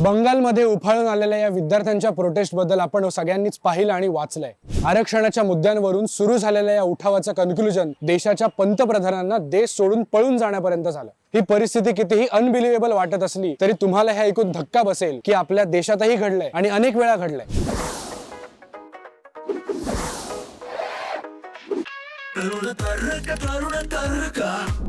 बंगालमध्ये उफाळून आलेल्या या विद्यार्थ्यांच्या प्रोटेस्टबद्दल आपण सगळ्यांनीच पाहिलं आणि वाचलंय. आरक्षणाच्या मुद्द्यांवरून सुरू झालेल्या या उठावाचं कन्क्लुजन देशाच्या पंतप्रधानांना देश सोडून पळून जाण्यापर्यंत झालं. ही परिस्थिती कितीही अनबिलिव्हेबल वाटत असली तरी तुम्हाला हे ऐकून धक्का बसेल की आपल्या देशातही घडलंय आणि अनेक वेळा घडलंय.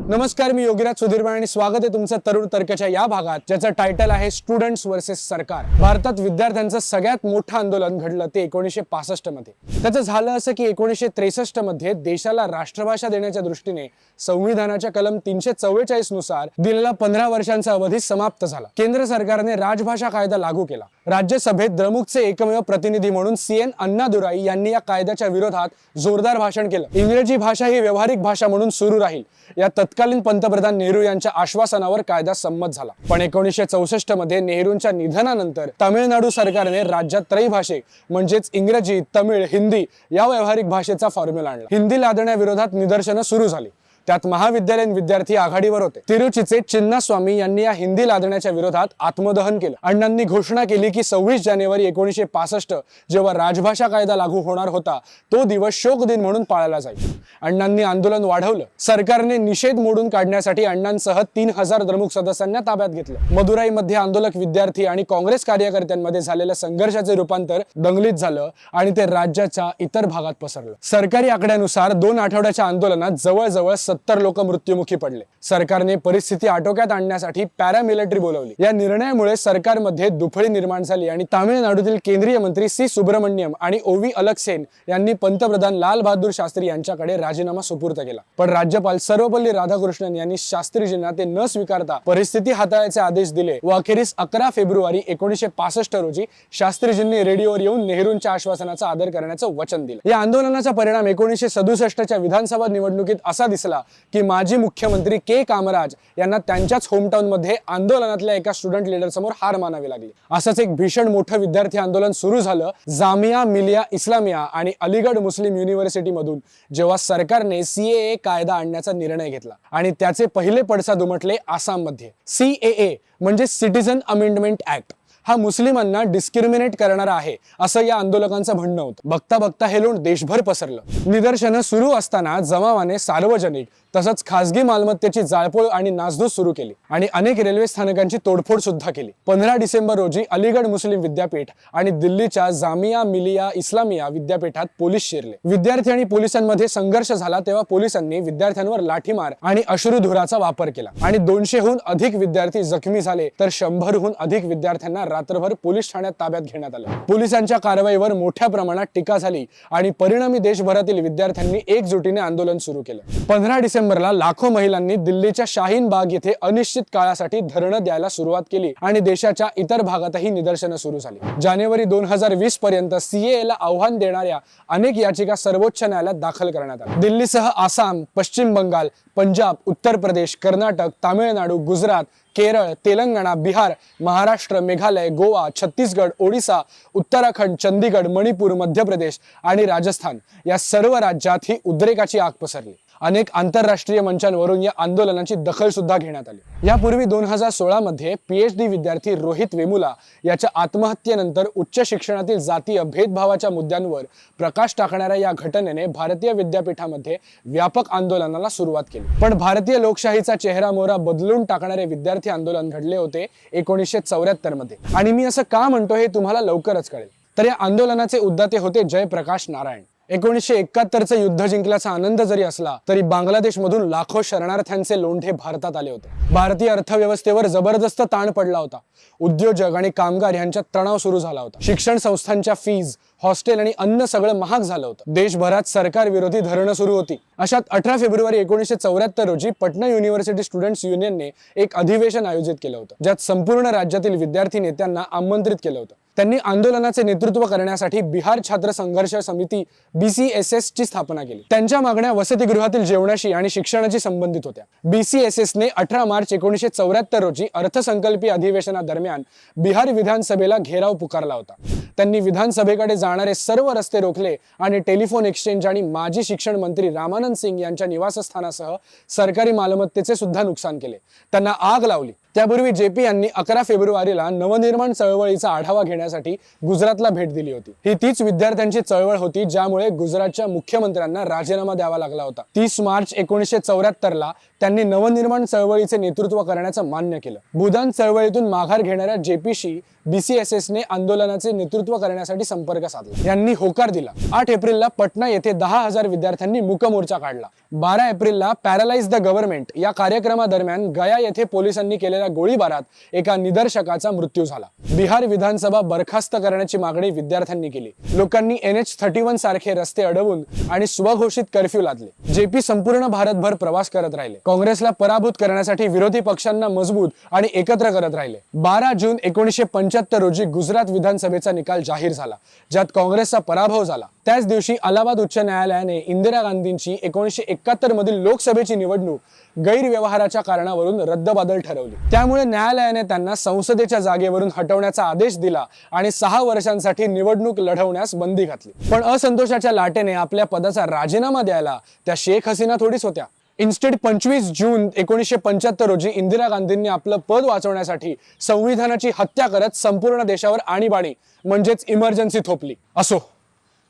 नमस्कार मी योगीराज सुधीरबाळ आणि स्वागत आहे तुमचं तरुण तर्कच्या या भागात ज्याचं टायटल आहे स्टुडंट्स वर्सेस सरकार. भारतात विद्यार्थ्यांचं सगळ्यात मोठं आंदोलन घडलं ते एकोणीसशे पासष्टमध्ये. त्याचं झालं असं की एकोणीसशे त्रेसष्टमध्ये देशाला राष्ट्रभाषा देण्याच्या दृष्टीने संविधानाच्या कलम तीनशे चव्वेचाळीसनुसार दिलेला पंधरा वर्षांचा अवधी समाप्त झाला. केंद्र सरकारने राजभाषा कायदा लागू केला. राज्यसभेत द्रमुकचे एकमेव प्रतिनिधी म्हणून सी एन अण्णादुराई यांनी या कायद्याच्या विरोधात जोरदार भाषण केलं. इंग्रजी भाषा ही व्यावहारिक भाषा म्हणून सुरू राहील. या तत्कालीन पंतप्रधान नेहरू यांच्या आश्वासनावर कायदा संमत झाला. पण एकोणीसशे चौसष्टमध्ये नेहरूंच्या निधनानंतर तामिळनाडू सरकारने राज्यात त्रैभाषिक म्हणजेच इंग्रजी तमिळ हिंदी या व्यावहारिक भाषेचा फॉर्म्युला आणला. हिंदी लादण्याविरोधात निदर्शनं सुरू झाली. त्यात महाविद्यालयीन विद्यार्थी आघाडीवर होते. तिरुचीचे चिन्नास्वामी यांनी या हिंदी लादण्याच्या विरोधात आत्मदहन केलं. अण्णांनी घोषणा केली की सव्वीस जानेवारी एकोणीसशे पासष्ट जेव्हा राजभाषा कायदा लागू होणार होता तो दिवस शोक दिन म्हणून पाळला जाईल. अण्णांनी आंदोलन वाढवलं. सरकारने निषेध मोडून काढण्यासाठी अण्णांसह तीन हजार द्रमुक सदस्यांना ताब्यात घेतलं. मदुराईमध्ये आंदोलक विद्यार्थी आणि काँग्रेस कार्यकर्त्यांमध्ये झालेल्या संघर्षाचे रूपांतर दंगलीत झालं आणि ते राज्याच्या इतर भागात पसरलं. सरकारी आकड्यानुसार दोन आठवड्याच्या आंदोलनात जवळजवळ सत्तर लोक मृत्युमुखी पडले. सरकारने परिस्थिती आटोक्यात आणण्यासाठी पॅरामिलिटरी बोलवली. या निर्णयामुळे सरकारमध्ये दुफळी निर्माण झाली आणि तामिळनाडूतील केंद्रीय मंत्री सी. सुब्रमण्यम आणि ओवी अलकसेन यांनी पंतप्रधान लाल बहादूर शास्त्री यांच्याकडे राजीनामा सुपूर्द केला. पण राज्यपाल सर्वपल्ली राधाकृष्णन यांनी शास्त्रीजींना ते न स्वीकारता परिस्थिती हाताळायचे आदेश दिले व अखेरीस अकरा फेब्रुवारी एकोणीसशे पासष्ट रोजी शास्त्रीजींनी रेडिओवर येऊन नेहरूंच्या आश्वासनाचा आदर करण्याचं वचन दिलं. या आंदोलनाचा परिणाम एकोणीसशे सदुसष्टच्या विधानसभा निवडणुकीत असा दिसला की माजी मुख्यमंत्री के कामराज यांना त्यांच्याच होमटाऊन मध्ये आंदोलनातल्या एका स्टुडंट लीडर समोर हार मानावी लागली. असंच एक भीषण मोठं विद्यार्थी आंदोलन सुरू झालं जामिया मिलिया इस्लामिया आणि अलीगड मुस्लिम युनिव्हर्सिटीमधून जेव्हा सरकारने सीएए कायदा आणण्याचा निर्णय घेतला. आणि त्याचे पहिले पडसाद उमटले आसाममध्ये. सीएए म्हणजे सिटीझन अमेंडमेंट ऍक्ट हा मुस्लिमांना डिस्क्रिमिनेट करणारा आहे असं या आंदोलकांचं म्हणणं होतं. बघता बघता हे लोण देशभर पसरलं. निदर्शनं सुरू असताना जमावाने सार्वजनिक तसंच खासगी मालमत्तेची जाळपोळ आणि नासधूस सुरू केली आणि अनेक रेल्वे स्थानकांची तोडफोड सुद्धा केली. पंधरा डिसेंबर रोजी अलीगड मुस्लिम विद्यापीठ आणि दिल्लीच्या जामिया मिलिया इस्लामिया विद्यापीठात पोलीस शिरले. विद्यार्थी आणि पोलिसांमध्ये संघर्ष झाला तेव्हा पोलिसांनी विद्यार्थ्यांवर लाठीमार आणि अश्रुधुराचा वापर केला. आणि दोनशेहून अधिक विद्यार्थी जखमी झाले तर शंभरहून अधिक विद्यार्थ्यांना रात्रभर पोलीस ठाण्यात ताब्यात घेण्यात आलं. पोलिसांच्या कारवाईवर मोठ्या प्रमाणात टीका झाली आणि परिणामी देशभरातील विद्यार्थ्यांनी एकजुटीने आंदोलन सुरू केलं. पंधरा डिसेंबरला लाखो महिलांनी दिल्लीच्या शाहीन बाग येथे अनिश्चित काळासाठी धरणं द्यायला सुरुवात केली आणि देशाच्या इतर भागातही निदर्शनं सुरू झाली. जानेवारी दोन हजार वीस पर्यंत सीएला ला आव्हान देणाऱ्या अनेक याचिका सर्वोच्च न्यायालयात दाखल करण्यात आल्या. दिल्लीसह आसाम पश्चिम बंगाल पंजाब उत्तर प्रदेश कर्नाटक तामिळनाडू गुजरात केरळ तेलंगणा बिहार महाराष्ट्र मेघालय गोवा छत्तीसगड ओडिसा उत्तराखंड चंदीगड मणिपूर मध्य प्रदेश आणि राजस्थान या सर्व राज्यात ही उद्रेकाची आग पसरली. अनेक आंतरराष्ट्रीय मंचांवरून या आंदोलनाची दखल सुद्धा घेण्यात आली. यापूर्वी दोन हजार सोळा मध्ये पीएचडी विद्यार्थी रोहित वेमुला याच्या आत्महत्येनंतर उच्च शिक्षणातील जातीय भेदभावाच्या मुद्द्यांवर प्रकाश टाकणाऱ्या या घटनेने भारतीय विद्यापीठामध्ये व्यापक आंदोलनाला सुरुवात केली. पण भारतीय लोकशाहीचा चेहरा मोहरा बदलून टाकणारे विद्यार्थी आंदोलन घडले होते एकोणीसशे चौऱ्याहत्तरमध्ये आणि मी असं का म्हणतो हे तुम्हाला लवकरच कळेल. तर या आंदोलनाचे उद्दाते होते जयप्रकाश नारायण. एकोणीसशे एकाहत्तरचं युद्ध जिंकल्याचा आनंद जरी असला तरी बांगलादेशमधून लाखो शरणार्थ्यांचे लोंढे भारतात आले होते. भारतीय अर्थव्यवस्थेवर जबरदस्त ताण पडला होता. उद्योजक आणि कामगार यांच्यात तणाव सुरू झाला होता. शिक्षण संस्थांच्या फीज हॉस्टेल आणि अन्न सगळं महाग झालं होतं. देशभरात सरकार विरोधी धरणं सुरू होती. अशात अठरा फेब्रुवारी एकोणीसशे चौऱ्याहत्तर रोजी पटना युनिव्हर्सिटी स्टुडंट्स युनियनने एक अधिवेशन आयोजित केलं होतं ज्यात संपूर्ण राज्यातील विद्यार्थी नेत्यांना आमंत्रित केलं होतं. त्यांनी आंदोलनाचे नेतृत्व करण्यासाठी बिहार छात्र संघर्ष समिती बीसीएसएस ची स्थापना केली. त्यांच्या मागण्या वसतिगृहातील जेवणाशी आणि शिक्षणाशी संबंधित होत्या. बीसीएसएस ने अठरा मार्च एकोणीसशे चौऱ्याहत्तर रोजी अर्थसंकल्पीय अधिवेशनादरम्यान बिहार विधानसभेला घेराव पुकारला होता. त्यांनी विधानसभेकडे जाणारे सर्व रस्ते रोखले आणि टेलिफोन एक्सचेंज आणि माजी शिक्षण मंत्री रामानंद सिंग यांच्या निवासस्थानासह सरकारी मालमत्तेचे सुद्धा नुकसान केले. त्यांना आग लावली. त्यापूर्वी जेपी यांनी अकरा फेब्रुवारीला नवनिर्माण चळवळीचा आढावा घेण्यासाठी गुजरातला भेट दिली होती. ही तीच विद्यार्थ्यांची चळवळ होती ज्यामुळे गुजरातच्या मुख्यमंत्र्यांना राजीनामा द्यावा लागला होता. तीस मार्च एकोणीसशे चौऱ्याहत्तर ला त्यांनी नवनिर्माण चळवळीचे नेतृत्व करण्याचं मान्य केलं. भूदान चळवळीतून माघार घेणाऱ्या जेपीशी बीसीएसएस ने आंदोलनाचे नेतृत्व करण्यासाठी संपर्क साधला. यांनी होकार दिला. आठ एप्रिलला पटना येथे दहा हजार विद्यार्थ्यांनी मूक मोर्चा काढला. बारा एप्रिलला पॅरालाइज द गव्हर्नमेंट या कार्यक्रमादरम्यान गया येथे पोलिसांनी केले झालेल्या गोळीबारात एका निदर्शकाचा मृत्यू झाला. बिहार विधानसभा बरखास्त करण्याची मागणी विद्यार्थ्यांनी केली. लोकांनी एन एच थर्टी वन सारखे रस्ते अडवून आणि स्वघोषित कर्फ्यू लादले. जेपी संपूर्ण भारतभर प्रवास करत राहिले. काँग्रेसला पराभूत करण्यासाठी विरोधी पक्षांना मजबूत आणि एकत्र करत राहिले. बारा जून एकोणीशे पंच्याहत्तर रोजी गुजरात विधानसभेचा निकाल जाहीर झाला ज्यात काँग्रेसचा पराभव झाला. त्याच दिवशी अलाहाबाद उच्च न्यायालयाने इंदिरा गांधींची एकोणीशे एकाहत्तर मधील लोकसभेची निवडणूक गैरव्यवहाराच्या कारणावरून रद्दबादल ठरवली. त्यामुळे न्यायालयाने त्यांना संसदेच्या जागेवरून हटवण्याचा आदेश दिला आणि सहा वर्षांसाठी निवडणूक लढवण्यास बंदी घातली. पण असंतोषाच्या लाटेने आपल्या पदाचा राजीनामा द्यायला त्या शेख हसीना थोडीच होत्या. इन्स्टेड पंचवीस जून एकोणीसशे पंच्याहत्तर रोजी इंदिरा गांधींनी आपलं पद वाचवण्यासाठी संविधानाची हत्या करत संपूर्ण देशावर आणीबाणी म्हणजेच इमर्जन्सी थोपली. असो.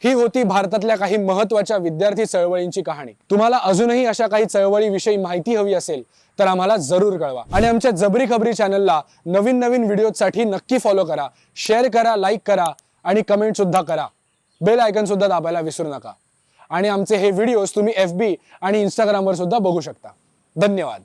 ही होती भारतातल्या काही महत्त्वाच्या विद्यार्थी चळवळींची कहाणी. तुम्हाला अजूनही अशा काही चळवळीविषयी माहिती हवी असेल तर आम्हाला जरूर कळवा. आणि आमच्या जबरी खबरी चॅनलला नवीन नवीन व्हिडिओसाठी नक्की फॉलो करा शेअर करा लाईक करा आणि कमेंट सुद्धा करा. बेल आयकन सुद्धा दाबायला विसरू नका. आणि आमचे हे व्हिडिओज तुम्ही एफ बी आणि इंस्टाग्रामवर सुद्धा बघू शकता. धन्यवाद.